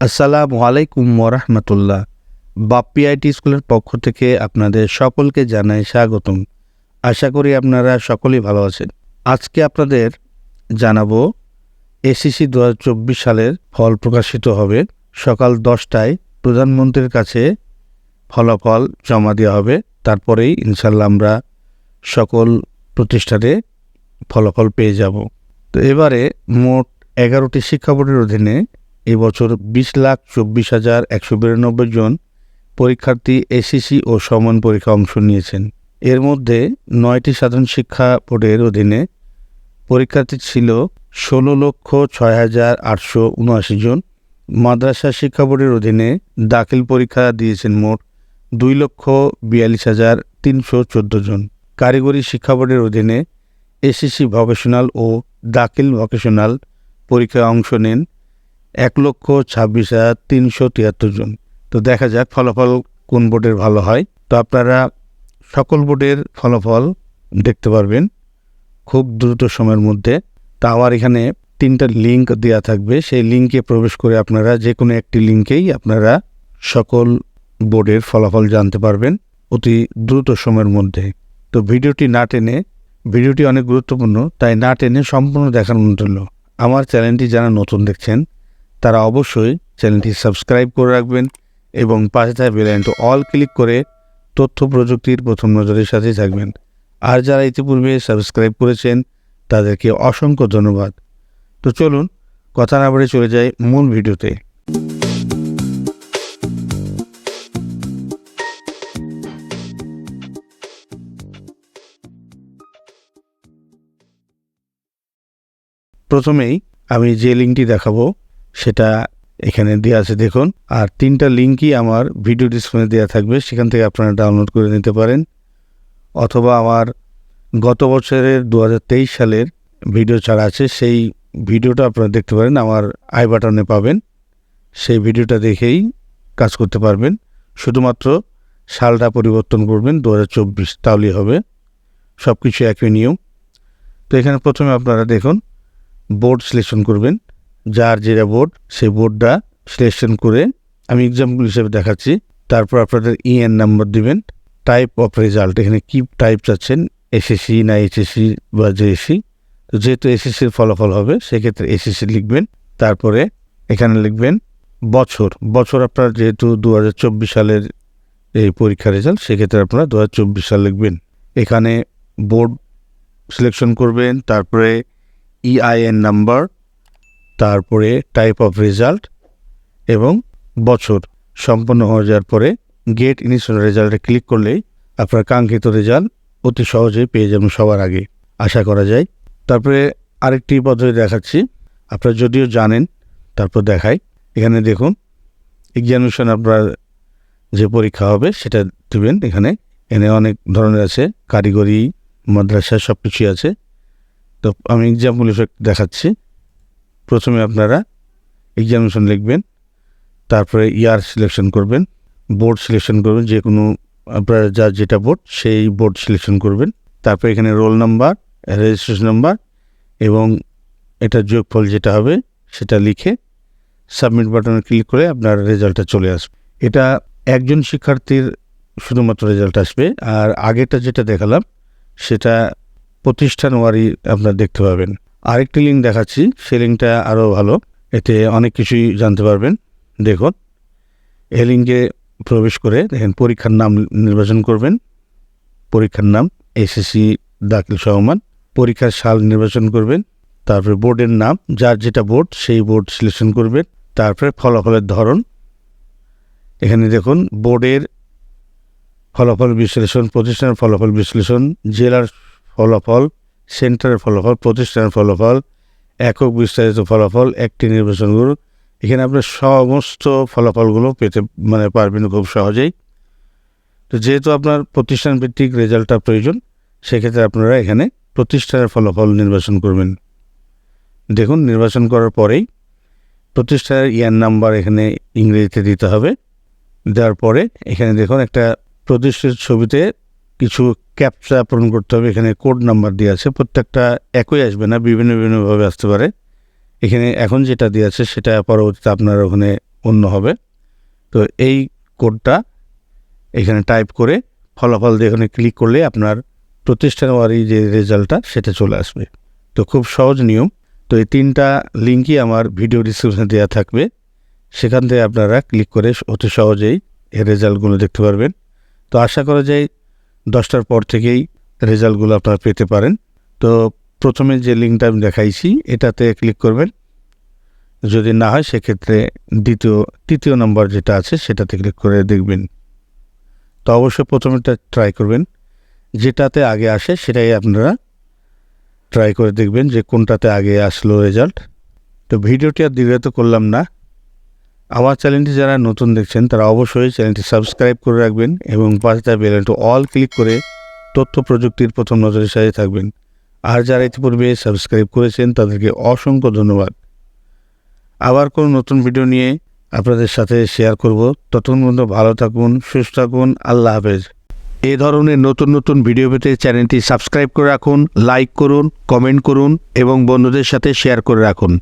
আসসালামু আলাইকুম ওরহমতুল্লাহ বাপ্পি আইটি স্কুলের পক্ষ থেকে আপনাদের সকলকে জানাই স্বাগতম। আশা করি আপনারা সকলেই ভালো আছেন। আজকে আপনাদের জানাব এসিসি দু হাজার চব্বিশ সালের ফল প্রকাশিত হবে। সকাল দশটায় প্রধানমন্ত্রীর কাছে ফলাফল জমা দেওয়া হবে। তারপরেই ইনশাল্লাহ আমরা সকল প্রতিষ্ঠানে ফলাফল পেয়ে যাব। তো এবারে মোট এগারোটি শিক্ষা বোর্ডের অধীনে এবছর বিশ লাখ চব্বিশ হাজার একশো বিরানব্বই জন পরীক্ষার্থী এসিসি ও সমান পরীক্ষা অংশ নিয়েছেন। এর মধ্যে নয়টি সাধারণ শিক্ষা বোর্ডের অধীনে পরীক্ষার্থী ছিল ষোলো লক্ষ ছয় হাজার আটশো উনআশি জন। মাদ্রাসা শিক্ষা বোর্ডের অধীনে দাখিল পরীক্ষা দিয়েছেন মোট দুই লক্ষ বিয়াল্লিশ হাজার তিনশো চোদ্দ জন। কারিগরি শিক্ষা বোর্ডের অধীনে এসিসি ভকেশনাল ও দাখিল ভকেশনাল পরীক্ষায় অংশ নেন এক লক্ষ ছাব্বিশ হাজার তিনশো তিয়াত্তর জন। তো দেখা যাক ফলাফল কোন বোর্ডের ভালো হয়। তো আপনারা সকল বোর্ডের ফলাফল দেখতে পারবেন খুব দ্রুত সময়ের মধ্যে। তা আমার এখানে তিনটা লিঙ্ক দেওয়া থাকবে। সেই লিঙ্কে প্রবেশ করে আপনারা যে কোনো একটি লিঙ্কেই আপনারা সকল বোর্ডের ফলাফল জানতে পারবেন অতি দ্রুত সময়ের মধ্যে। তো ভিডিওটি না টেনে, ভিডিওটি অনেক গুরুত্বপূর্ণ, তাই না টেনে সম্পূর্ণ দেখানোর জন্য আমার চ্যানেলটি যারা নতুন দেখছেন তারা অবশ্যই চ্যানেলটি সাবস্ক্রাইব করে রাখবেন এবং পাশে থাকা বেলাইনটি অল ক্লিক করে তথ্য প্রযুক্তির প্রথম নজরের সাথে থাকবেন। আর যারা ইতিপূর্বে সাবস্ক্রাইব করেছেন, তাদেরকে অসংখ্য ধন্যবাদ। তো চলুন, কথা না বলে চলে যাই মূল ভিডিওতে। প্রথমেই আমি যে লিঙ্কটি দেখাবো সেটা এখানে দেওয়া আছে, দেখুন। আর তিনটা লিঙ্কই আমার ভিডিও ডিসপ্লে দেওয়া থাকবে, সেখান থেকে আপনারা ডাউনলোড করে নিতে পারেন। অথবা আমার গত বছরের দু হাজার তেইশ সালের ভিডিও ছাড়া আছে, সেই ভিডিওটা আপনারা দেখতে পারেন, আমার আই বাটনে পাবেন। সেই ভিডিওটা দেখেই কাজ করতে পারবেন। শুধুমাত্র সালটা পরিবর্তন করবেন দু হাজার চব্বিশ তাহলেই হবে। সব কিছু একই নিয়ম। তো এখানে প্রথমে আপনারা দেখুন, বোর্ড সিলেকশন করবেন। যার যেটা বোর্ড, সেই বোর্ডটা সিলেকশন করে আমি এক্সাম্পল হিসেবে দেখাচ্ছি। তারপর আপনাদের ইএন নাম্বার দিবেন। টাইপ অফ রেজাল্ট এখানে কি টাইপ চাচ্ছেন? এসএসসি না এইচএসসি বা জেএসসি তো যেহেতু এসএসসির ফলাফল হবে, সেক্ষেত্রে এসএসসি লিখবেন। তারপরে এখানে লিখবেন বছর। বছর আপনার যেহেতু দু হাজার চব্বিশ সালের এই পরীক্ষার রেজাল্ট সেক্ষেত্রে আপনারা দু হাজার চব্বিশ সাল লিখবেন। এখানে বোর্ড সিলেকশন করবেন। তারপরে ইআইএন নাম্বার তারপরে টাইপ অফ রেজাল্ট এবং বছর সম্পন্ন হয়ে যাওয়ার পরে গেট ইনিশিয়াল রেজাল্টে ক্লিক করলেই আপনার কাঙ্ক্ষিত রেজাল্ট অতি সহজেই পেয়ে যাবেন সবার আগে, আশা করা যায়। তারপরে আরেকটি পদ্ধতি দেখাচ্ছি, আপনারা যদিও জানেন, তারপর দেখাই। এখানে দেখুন এক্সামিনেশন আপনার যে পরীক্ষা হবে সেটা দেবেন, এখানে এনে অনেক ধরনের আছে, কারিগরি, মাদ্রাসা সব কিছুই আছে। তো আমি এক্সাম্পল হিসেবে দেখাচ্ছি। প্রথমে আপনারা এক্সামিনেশন লিখবেন, তারপরে ইয়ার সিলেকশন করবেন বোর্ড সিলেকশন করবেন, যে কোনো, আপনার যার যেটা বোর্ড সেই বোর্ড সিলেকশন করবেন। তারপরে এখানে রোল নাম্বার রেজিস্ট্রেশন নাম্বার এবং এটা যোগফল যেটা হবে সেটা লিখে সাবমিট বাটনে ক্লিক করে আপনার রেজাল্টটা চলে আসবে। এটা একজন শিক্ষার্থীর শুধুমাত্র রেজাল্ট আসবে। আর আগেটা যেটা দেখালাম, সেটা প্রতিষ্ঠান ওয়ারি আপনার দেখতে পাবেন। আরেকটি লিঙ্ক দেখাচ্ছি, সেই লিঙ্কটা আরও ভালো, এতে অনেক কিছুই জানতে পারবেন। দেখুন, এই লিঙ্কে প্রবেশ করে দেখেন, পরীক্ষার নাম নির্বাচন করবেন। পরীক্ষার নাম এসএসসি দাখিল সহমান। পরীক্ষার সাল নির্বাচন করবেন, তারপরে বোর্ডের নাম, যার যেটা বোর্ড, সেই বোর্ড সিলেকশন করবেন। তারপরে ফলাফলের ধরন। এখানে দেখুন, বোর্ডের ফলাফল বিশ্লেষণ, প্রতিষ্ঠানের ফলাফল বিশ্লেষণ, জেলার ফলাফল সেন্টারের ফলাফল, প্রতিষ্ঠানের ফলাফল, একক বিস্তারিত ফলাফল, একটি নির্বাচন করুন এখানে আপনার সমস্ত ফলাফলগুলো পেতে মানে পারবেন খুব সহজেই। তো যেহেতু আপনার প্রতিষ্ঠান ভিত্তিক রেজাল্টটা প্রয়োজন, সেক্ষেত্রে আপনারা এখানে প্রতিষ্ঠানের ফলাফল নির্বাচন করবেন। দেখুন, নির্বাচন করার পরেই প্রতিষ্ঠানের ইয়ার নাম্বার এখানে ইংরেজিতে দিতে হবে। দেওয়ার পরে এখানে দেখুন একটা প্রতিষ্ঠিত ছবিতে কিছু ক্যাপচা পূরণ করতে হবে। এখানে কোড নাম্বার দিয়ে আছে। প্রত্যেকটা একই আসবে না, বিভিন্ন বিভিন্নভাবে আসতে পারে। এখানে এখন যেটা দিয়ে আছে, সেটা পরবর্তীতে আপনার ওখানে অন্য হবে। তো এই কোডটা এখানে টাইপ করে ফলাফল দিয়ে এখানে ক্লিক করলে আপনার প্রতিষ্ঠান প্রতিষ্ঠানওয়ারি যে রেজাল্টটা সেটা চলে আসবে। তো খুব সহজ নিয়ম। তো এই তিনটা লিঙ্কই আমার ভিডিও ডিসক্রিপশনে দেওয়া থাকবে। সেখান থেকে আপনারা ক্লিক করে অতি সহজেই এর রেজাল্টগুলো দেখতে পারবেন। তো আশা করা যায় দশটার পর থেকেই রেজাল্টগুলো আপনারা পেতে পারেন। তো প্রথমে যে লিঙ্কটা আমি দেখাইছি, এটাতে ক্লিক করবেন। যদি না হয়, সেক্ষেত্রে দ্বিতীয়, তৃতীয় নম্বর যেটা আছে, সেটাতে ক্লিক করে দেখবেন। তো অবশ্যই প্রথমেটা ট্রাই করবেন। যেটাতে আগে আসে, সেটাই আপনারা ট্রাই করে দেখবেন যে কোনটাতে আগে আসলো রেজাল্ট। তো ভিডিওটি আর দীর্ঘায়িত করলাম না। আমার চ্যানেলটি যারা নতুন দেখছেন, তারা অবশ্যই চ্যানেলটি সাবস্ক্রাইব করে রাখবেন এবং পাশে বেলনটি অল ক্লিক করে তথ্য প্রযুক্তির প্রথম নজরের সাথে থাকবেন। আর যারা ইতিপূর্বে সাবস্ক্রাইব করেছেন, তাদেরকে অসংখ্য ধন্যবাদ। আবার কোনো নতুন ভিডিও নিয়ে আপনাদের সাথে শেয়ার করব। ততক্ষণ পর্যন্ত ভালো থাকুন, সুস্থ থাকুন, আল্লাহ হাফেজ। এ ধরনের নতুন নতুন ভিডিও পেতে চ্যানেলটি সাবস্ক্রাইব করে রাখুন, লাইক করুন, কমেন্ট করুন এবং বন্ধুদের সাথে শেয়ার করে রাখুন।